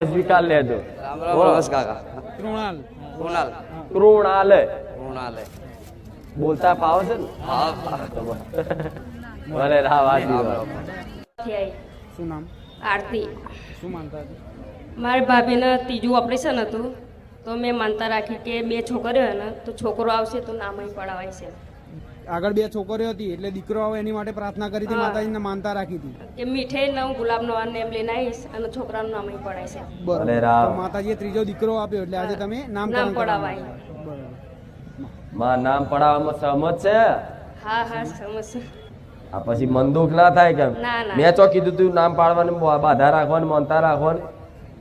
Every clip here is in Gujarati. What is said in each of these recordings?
સ્વીકાર લેજો રામ રામ નમસ્કાર કાકા. કૃણાલ. કૃણાલ. કૃણાલ. કૃણાલ. બોલતા પાવ છે ને? ભલે થી આવી શું નામ? આરતી. શું માનતા હતી? મારી ભાભીને ત્રીજું ઓપરેશન હતું. તો મેં માનતા રાખી કે બે છોકરીઓ ને તો છોકરો આવશે તો નામ અહીં પડાવાય છે. આગળ બે છોકરીઓ હતી એટલે દીકરો આવે એની માટે પ્રાર્થના કરી હતી. માતાજીને માનતા રાખી હતી. કે મીઠે ને હું ગુલાબનો નેમ લઈને આવીશ અને છોકરાનું નામ અહીં પડાય છે. બરાબર. માતાજીએ ત્રીજો દીકરો આપ્યો એટલે આજે તમે નામ નામકરણ પડાવાય. માં નામ પડાવવામાં સહમત છે? હા હા સમજશે આ પછી મન દુઃખ ના થાય કેમ? ના, ના. મેં ચો કીધું તું નામ પાડવાનું બાધા રાખવાનું માનતા રાખવાનું.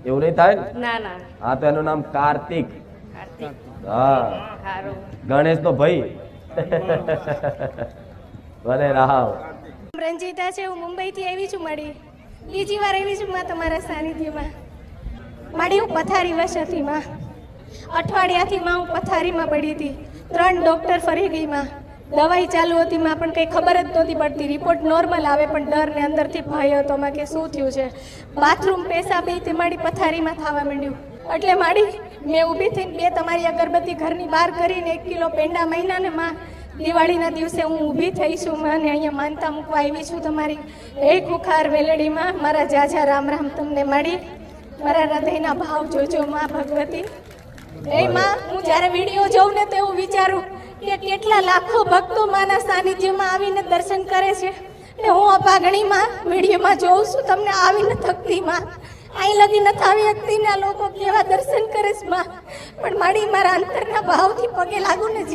એવું નહીં થાય ના? ના હા તો એનું નામ કાર્તિક. હા. ગણેશ નો ભાઈ. ભલે રામ રંજીતા છે, હું મુંબઈથી આવી છું મળી બીજી વાર આવી છું માં તમારા સાનિધ્યમાં. મારી હું પથારી વશ હતી માં. અઠવાડિયાથી માં હું પથારીમાં પડી હતી. ત્રણ ડૉક્ટર ફરી ગઈ માં. દવાઈ ચાલુ હતી, માં પણ કંઈ ખબર જ નહોતી પડતી. રિપોર્ટ નોર્મલ આવે પણ ડર ને અંદરથી ભય હતો માં કે શું થયું છે. બાથરૂમ પેશાબ તે મારી પથારીમાં થવા માંડ્યું. એટલે મારી મેં ઊભી થઈને બે તમારી અગરબત્તી ઘરની બહાર કરીને એક કિલો પેંડા મહિનાને માં દિવાળીના દિવસે હું ઊભી થઈ છું, મને અહીંયા માનતા મૂકવા આવી છું તમારી એ કુખાર વેલડીમાં. મારા જાજા રામ રામ તમને મળી. મારા હૃદયના ભાવ જોજો માં ભગવતી. એ માં, હું જ્યારે વીડિયો જોઉં ને તો એવું વિચારું કે કેટલા લાખો ભક્તો માના સાનિધ્યમાં આવીને દર્શન કરે છે. ને હું અપાગણીમાં વિડીયોમાં જોઉં છું, તમને આવીને થકતી માં અહીં લગી નથી આવી શકતી ને લોકો કેવા દર્શન કરે છે પણ મારી, મારા અંતરના ભાવથી પગે લાગુ ને